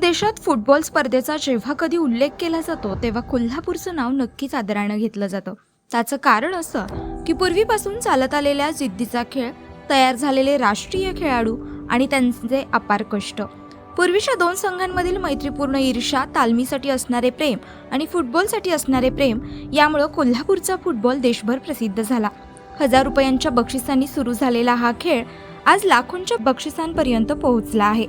देशात फुटबॉल स्पर्धेचा जेव्हा कधी उल्लेख केला जातो तेव्हा कोल्हापूरचं नाव नक्कीच आदरानं घेतलं जातं. त्याचं कारण असं की पूर्वीपासून चालत आलेल्या जिद्दीचा खेळ तयार झालेले राष्ट्रीय खेळाडू आणि त्यांचे अपार कष्ट. पूर्वीच्या दोन संघांमधील मैत्रीपूर्ण ईर्षा तालमीसाठी असणारे प्रेम आणि फुटबॉलसाठी असणारे प्रेम यामुळं कोल्हापूरचा फुटबॉल देशभर प्रसिद्ध झाला. हजार रुपयांच्या बक्षिसांनी सुरू झालेला हा खेळ आज लाखोंच्या बक्षिसांपर्यंत पोहोचला आहे.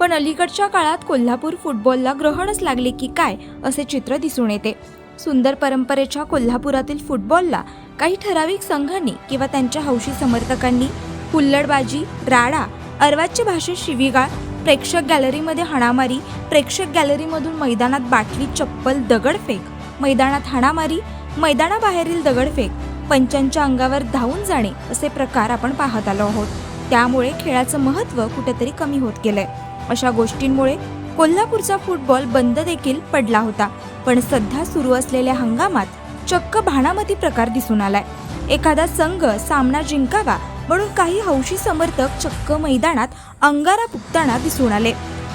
पण अलीकडच्या काळात कोल्हापूर फुटबॉलला ग्रहणच लागले की काय असे चित्र दिसून येते. सुंदर परंपरेच्या कोल्हापुरातील फुटबॉलला काही ठराविक संघांनी किंवा त्यांच्या हौशी समर्थकांनी हुल्लडबाजी राडा अर्वाच्य भाषेत शिवीगाळ प्रेक्षक गॅलरीमध्ये हाणामारी प्रेक्षक गॅलरीमधून मैदानात बाटली चप्पल दगडफेक मैदानात हाणामारी मैदानाबाहेरील दगडफेक पंचांच्या अंगावर धावून जाणे असे प्रकार आपण पाहत आलो आहोत. त्यामुळे खेळाचं महत्त्व कुठेतरी कमी होत गेलंय. अशा गोष्टींमुळे कोल्हापूरचा फुटबॉल बंद देखील पडला होता. पण सध्या सुरू असलेल्या हंगामात चक्क भाणामती प्रकार दिसून आलाय. एखादा संघ सामना जिंकावा म्हणून काही हौशी समर्थक चक्क मैदानात अंगारा पुकताना दिसून आले.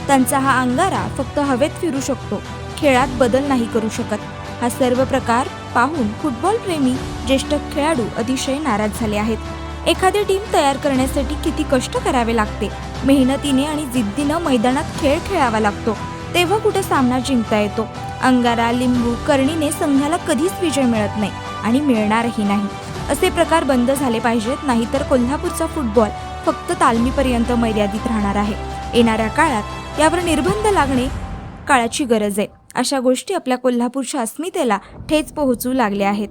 त्यांचा हा अंगारा फक्त हवेत फिरू शकतो. खेळात बदल नाही करू शकत. हा सर्व प्रकार पाहून फुटबॉल प्रेमी ज्येष्ठ खेळाडू अतिशय नाराज झाले आहेत. एखादी टीम तयार करण्यासाठी किती कष्ट करावे लागते? मेहनतीने आणि जिद्दीनं मैदानात खेळ खेळावा लागतो. तेव्हा कुठे सामना जिंकता येतो? अंगारा लिंबू करणीने संघाला कधीच विजय मिळत नाही आणि मिळणारही नाही. असे प्रकार बंद झाले पाहिजेत नाहीतर कोल्हापूरचा फुटबॉल फक्त तालमीपर्यंत मर्यादित राहणार आहे. येणाऱ्या काळात यावर निर्बंध लागणे काळाची गरज आहे. अशा गोष्टी आपल्या कोल्हापूरच्या अस्मितेला ठेच पोहोचू लागल्या आहेत.